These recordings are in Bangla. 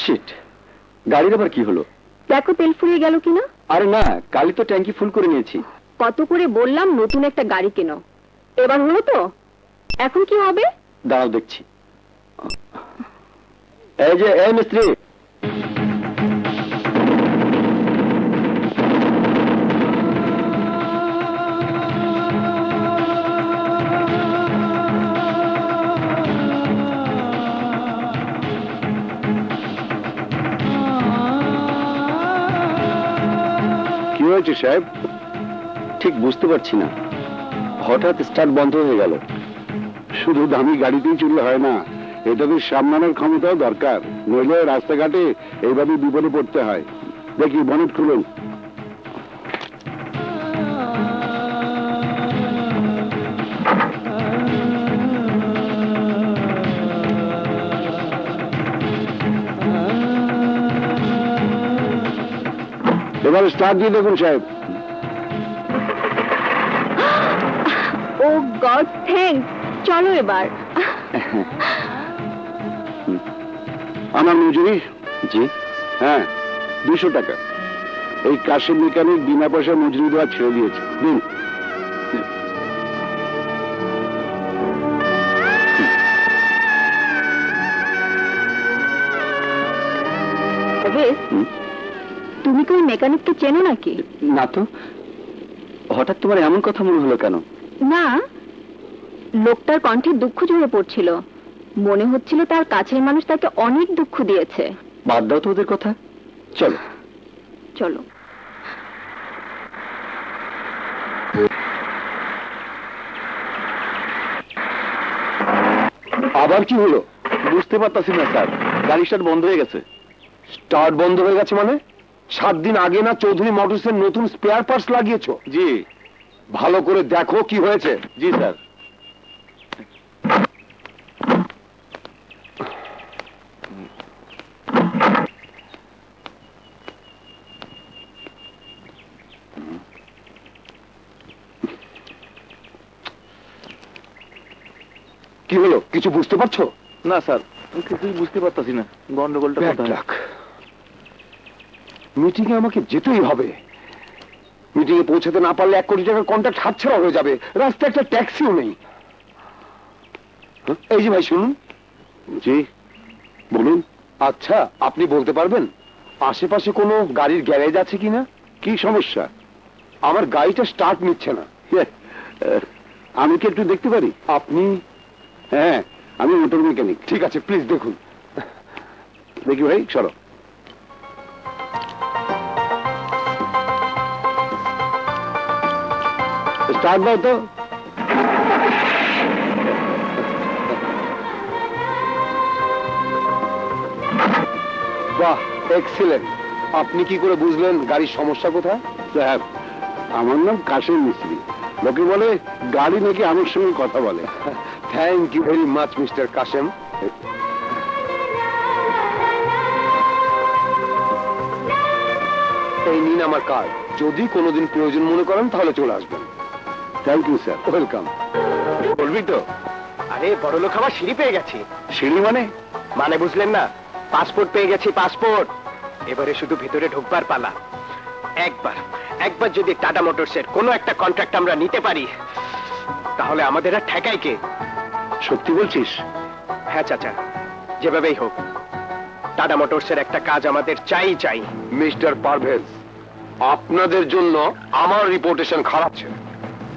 শিট গাড়ির আবার কি হলো? দেখো তেল ফুরিয়ে গেল কিনা? আরে না কালই তো ট্যাঙ্কি ফুল করে নিয়েছি। কত করে বললাম নতুন একটা গাড়ি কেনো। এবার হলো তো? এখন কি হবে? দাঁড়াও দেখছি। এই যে এই মিস্ত্রি কি সাহেব? ঠিক বুঝতে পারছি না। হঠাৎ স্টার্ট বন্ধ হয়ে গেল। শুধু দামি গাড়িতেই চললে হয় না এটাকে সামলানোর ক্ষমতাও দরকার। নইলে রাস্তাঘাটে এইভাবে বিপদে পড়তে হয়। দেখি, বনেট খুলুন। এবার স্টার্ট দিয়ে দেখুন সাহেব। ও গড থ্যাঙ্ক চলো এবার। আমার মজুরি? জি। হ্যাঁ দুশো টাকা। এই কাশেম মেকানিক বিনা পয়সা মজুরি দেওয়া ছেড়ে দিয়েছে। দিন। হুম। তুমি কি ওই মেকানিককে চেনো নাকি? না তো। হঠাৎ তোমার এমন কথা মনে হলো কেন? না লোকটার কণ্ঠে দুঃখ ঝরে পড়ছিল। মনে হচ্ছিল তার কাছের মানুষ তাকে অনেক দুঃখ দিয়েছে। বাদ দাও তো ওদের কথা। চলো। চলো। আবার কি হলো? বুঝতে পারতাছি না স্যার। গাড়ি স্টার্ট বন্ধ হয়ে গেছে। স্টার্ট বন্ধ হয়ে গেছে মানে? সাত দিন আগে না চৌধুরী মোটরসের নতুন স্পেয়ার পার্টস লাগিয়েছো? জি। ভালো করে দেখো কি হয়েছে। জি স্যার। কি হলো? কিছু বুঝতে পারছ? না স্যার। কিছুই বুঝতে পারতাছি না। গন্ডগোলটা কোথায়? মিটিং এ আমাকে যেতেই হবে। মিটিং এ পৌঁছাতে না পারলে এক কোটি টাকার কন্ট্রাক্ট হাতছাড়া হয়ে যাবে। রাস্তায় একটা ট্যাক্সিও নেই। হ্যাঁ, এই যে ভাই শুনুন। জি বলুন। আচ্ছা আপনি বলতে পারবেন আশেপাশে কোনো গাড়ির গ্যারেজ আছে কিনা? কি সমস্যা? আমার গাড়িটা স্টার্ট নিচ্ছে না। আমি কি একটু দেখতে পারি? আপনি? হ্যাঁ আমি মোটর মেকানিক ঠিক আছে প্লিজ দেখুন। দেখি ভাই চলো স্টার্ট দাও তো। বাহ এক্সিলেন্ট আপনি কি করে বুঝলেন গাড়ির সমস্যা কোথায়? স্যার আমার নাম কাশেম মিস্ত্রি। লোকে বলে গাড়ি নাকি আমার সঙ্গে কথা বলে। Thank you very much mister Kashem. এই নিন আমার কার্ড যদি কোনোদিন প্রয়োজন মনে করেন তাহলে চলে আসবেন। থ্যাংক ইউ স্যার ওয়েলকাম বলবি তো? আরে বড় লোক আমার সিঁড়ি পেয়ে গেছি। সিঁড়ি মানে? মানে বুঝলেন না পাসপোর্ট পেয়ে গেছি পাসপোর্ট এবারে শুধু ভিতরে ঢুকবার পালা। একবার একবার যদি টাটা মোটরসের কোনো একটা কন্ট্রাক্ট আমরা নিতে পারি তাহলে আমাদের আর ঠেকাই কে? সত্যি বলছিস? হ্যাঁ চাচা যেভাবেই হোক টাটা মোটরসের একটা কাজ আমাদের চাই চাই। মিস্টার পারভেজ আপনাদের জন্য আমার রিপোর্টেশন খারাপ ছিল।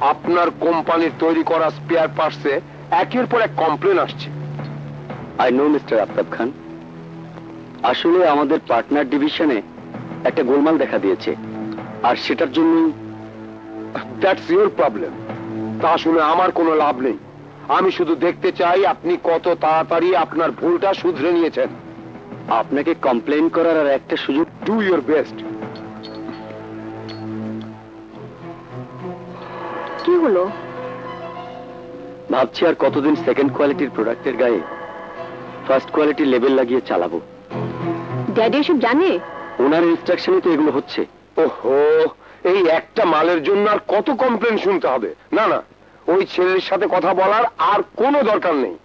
আপনার কোম্পানির তৈরি করা স্পেয়ার পার্টসে একের পর এক কমপ্লেন আসছে। I know mister Aftab Khan আসলে আমাদের পার্টনার ডিভিশনে একটা গোলমাল দেখা দিয়েছে। আর সেটার জন্য দ্যাটস ইউর প্রবলেম তা শুনে আমার কোনো লাভ নেই। আমি শুধু দেখতে চাই আপনি কত তাড়াতাড়ি আপনার ভুলটা শুধরে নিয়েছেন। আপনাকে কমপ্লেন করার আর একটা সুযোগ ডু ইউর বেস্ট হলো? ভাবছি আর কতদিন সেকেন্ড কোয়ালিটির প্রোডাক্টের গায়ে ফার্স্ট কোয়ালিটির লেভেল লাগিয়ে চালাবো। ড্যাডি এসব জানে? ওনার ইনস্ট্রাকশনে তো এগুলো হচ্ছে। ওহো এই একটা মালের জন্য আর কত কমপ্লেন শুনতে হবে? না না ওই ছেলের সাথে কথা বলার আর কোনো দরকার নেই।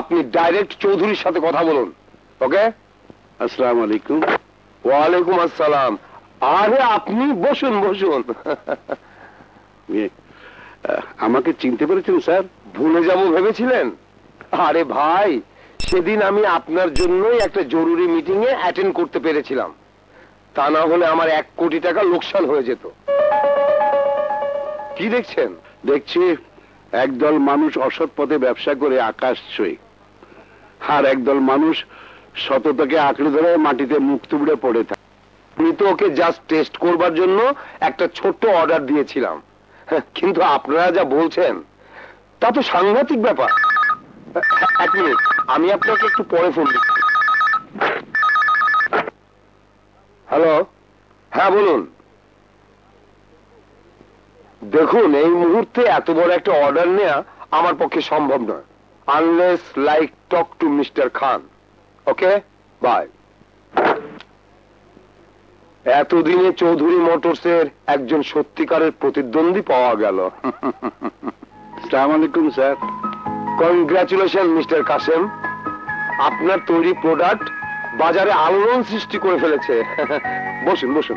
আপনি ডাইরেক্ট চৌধুরীর সাথে কথা বলুন ওকে? আসসালামু আলাইকুম ওয়ালাইকুম আসসালাম। আরে আপনি বসুন বসুন। আমাকে চিনতে পেরেছেন স্যার? ভুলে যাব ভেবেছিলেন? আরে ভাই সেদিন আমি আপনার জন্যই একটা জরুরি মিটিং এ অ্যাটেন্ড করতে পেরেছিলাম। তা না হলে আমার এক কোটি টাকা লোকসান হয়ে যেত। কি দেখছেন? দেখছি একদল মানুষ অসৎ পথে ব্যবসা করে আকাশ ছুঁই আর একদল মানুষ সততাকে আঁকড়ে ধরে মাটিতে মুখ তুবড়ে পড়ে থাকে। আমি তো ওকে জাস্ট টেস্ট করবার জন্য একটা ছোট্ট অর্ডার দিয়েছিলাম। কিন্তু আপনারা যা বলছেন, তা তো সাংঘাতিক ব্যাপার। এক মিনিট, আমি আপনাকে একটু পরে ফোন দিচ্ছি। হ্যালো? হ্যাঁ বলুন। দেখুন, এই মুহূর্তে এত বড় একটা অর্ডার নেওয়া আমার পক্ষে সম্ভব নয় unless like talk to mister Khan okay bye এতদিনে চৌধুরী মোটরসের একজন সত্যিকারের প্রতিদ্বন্দ্বী পাওয়া গেল। আসসালামু আলাইকুম স্যার। Congratulation mister Kasem. আপনার তৈরি প্রোডাক্ট বাজারে আলোড়ন সৃষ্টি করে ফেলেছে। বসুন বসুন।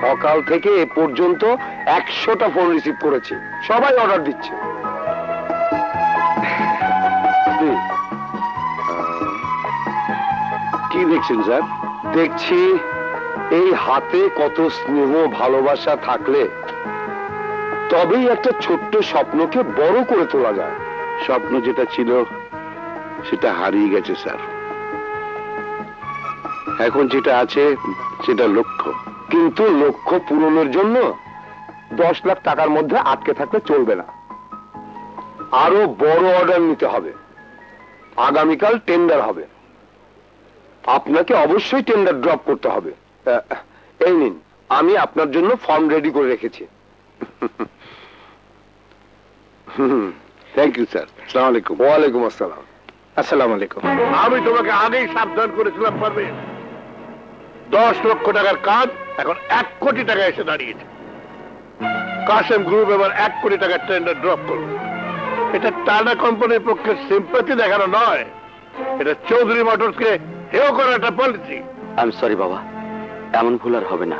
সকাল থেকে এ পর্যন্ত একশোটা ফোন রিসিভ করেছি। সবাই অর্ডার দিচ্ছে। কি দেখছেন, স্যার? দেখছি এই হাতে কত স্নেহ, ভালোবাসা থাকলে তবেই একটা ছোট্ট স্বপ্নকে বড় করে তোলা যায়। স্বপ্ন যেটা ছিল, সেটা হারিয়ে গেছে, স্যার। এখন যেটা আছে, সেটা লক্ষ্য। কিন্তু লক্ষ্য পূরণের জন্য দশ লাখ টাকার মধ্যে আটকে থাকলে চলবে না। আরও বড় অর্ডার নিতে হবে। আগামীকাল টেন্ডার হবে। আপনাকে অবশ্যই টেন্ডার ড্রপ করতে হবে। এই নিন আমি আপনার জন্য ফর্ম রেডি করে রেখেছি। থ্যাংক ইউ স্যার আসসালামু আলাইকুম। ওয়ালাইকুম আসসালাম। আসসালামু আলাইকুম। আমি তোমাকে আগেই সাবধান করেছিলাম পারবে? দশ লক্ষ টাকার কাজ এখন এক কোটি টাকা এসে দাঁড়িয়েছে। কাসেম গ্রুপ এবার এক কোটি টাকার টেন্ডার ড্রপ করবে এটা টাটা কোম্পানির পক্ষে সিম্পাতি দেখানো নয়। এটা চৌধুরী মোটরসকে হেও করার একটা পলিসি আই সরি বাবা। এমন ভুল আর হবে না।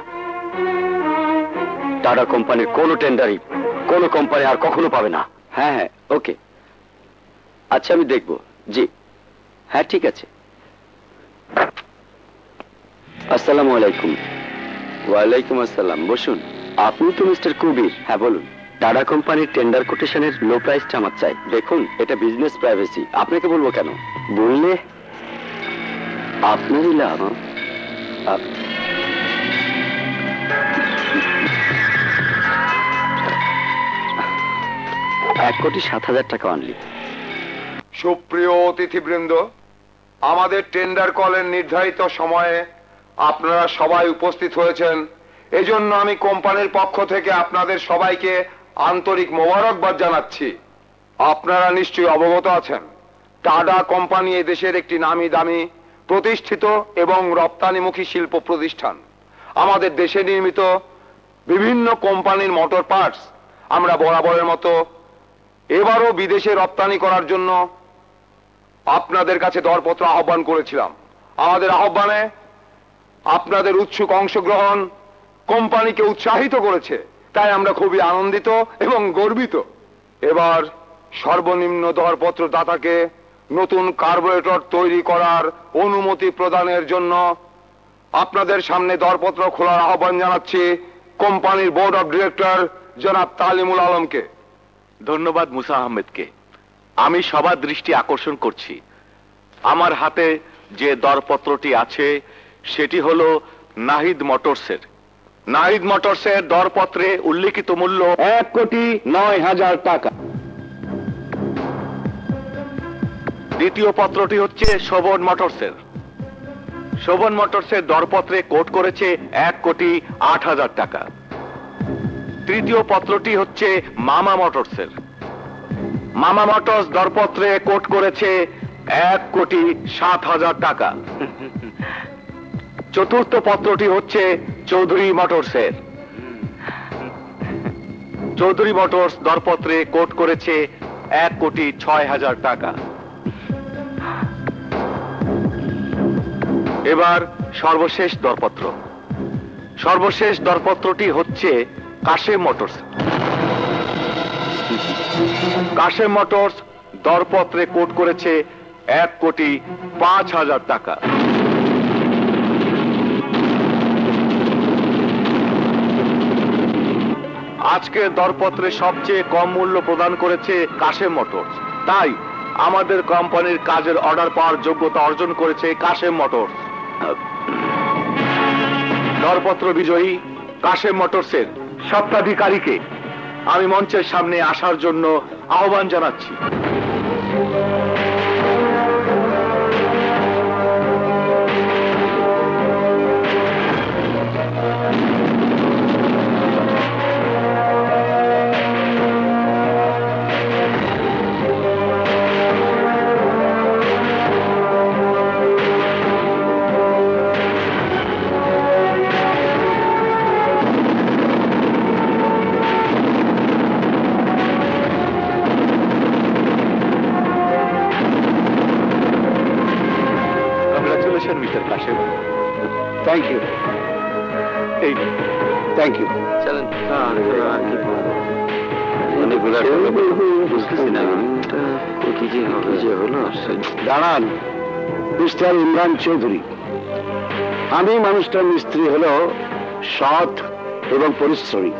টাটা কোম্পানির কোনো টেন্ডারই কোনো কোম্পানি আর কখনো পাবে না। হ্যাঁ হ্যাঁ ওকে আচ্ছা আমি দেখব। জি। হ্যাঁ ঠিক আছে। আসসালামু আলাইকুম। ওয়ালাইকুম আসসালাম বসুন। আপনি তো মিস্টার কুবির হ্যাঁ বলুন। টাটা কোম্পানির টেন্ডার কোটেশনের লো প্রাইসটা আমার চাই। দেখুন এটা বিজনেস প্রাইভেসি আপনাকে বলব কেন? বললে আপনারই লাভ এক কোটি সাত হাজার টাকা অনলি সুপ্রিয় অতিথিবৃন্দ, আমাদের টেন্ডার কলের নির্ধারিত সময়ে আপনারা সবাই উপস্থিত হয়েছেন। এজন্য আমি কোম্পানির পক্ষ থেকে আপনাদের সবাইকে আন্তরিক মোবারকবাদ জানাচ্ছি। আপনারা নিশ্চয়ই অবগত আছেন। টাটা কোম্পানি এই দেশের একটি নামি দামি প্রতিষ্ঠিত এবং রপ্তানিমুখী শিল্প প্রতিষ্ঠান। আমাদের দেশে নির্মিত বিভিন্ন কোম্পানির মোটর পার্টস আমরা বরাবরের মতো এবারও বিদেশে রপ্তানি করার জন্য আপনাদের কাছে দরপত্র আহ্বান করেছিলাম। আমাদের আহ্বানে আপনাদের উৎসুক অংশগ্রহণ কোম্পানিকে উৎসাহিত করেছে। তাই আমরা খুবই আনন্দিত এবং গর্বিত। এবার সর্বনিম্ন দরপত্র দাতাকে নতুন কার্বোরেটর তৈরি করার অনুমতি প্রদানের জন্য আপনাদের সামনে দরপত্র খোলার আহ্বান জানাচ্ছি কোম্পানির বোর্ড অফ ডিরেক্টর জনাব তালিমুল আলমকে। ধন্যবাদ মুসা আহমেদকে। আমি সবার দৃষ্টি আকর্ষণ করছি। আমার হাতে যে দরপত্রটি আছে, সেটি হলো নাহিদ মোটরসের। নাহিদ মোটরসের দরপত্রে উল্লিখিত মূল্য এক কোটি নয় হাজার টাকা। দ্বিতীয় পত্রটি হচ্ছে শোভন মোটরসের। শোভন মোটরসের দরপত্রে কোট করেছে এক কোটি আট হাজার টাকা। তৃতীয় পত্রটি হচ্ছে মামা মোটরসের। মামা মোটরস দরপত্রে কোট করেছে এক কোটি সাত হাজার টাকা। চতুর্থ পত্রটি হচ্ছে চৌধুরী মোটরসের। চৌধুরী মোটরস দরপত্রে কোট করেছে এক কোটি ছয় হাজার টাকা। এবার সর্বশেষ দরপত্র। সর্বশেষ দরপত্রটি হচ্ছে কাশেম মোটরস। কাশেম মোটরস দরপত্রে কোট করেছে এক কোটি পাঁচ হাজার টাকা। আজকে দরপত্রে সবচেয়ে কম মূল্য প্রদান করেছে কাশেম মোটরস। তাই আমাদের কোম্পানির কাজের অর্ডার পাওয়ার যোগ্যতা অর্জন করেছে কাশেম মোটরস। দরপত্র বিজয়ী কাশেম মোটরসের স্বত্বাধিকারীকে আমি মঞ্চের সামনে আসার জন্য আহ্বান জানাচ্ছি। থ্যাংক ইউ চলেন অনেকগুলো বুঝতেছি না কি যে হবে যে হলো দাঁড়ান। মিস্টার ইমরান চৌধুরী আমি মানুষটার মিস্ত্রি হলো সৎ এবং পরিশ্রমী।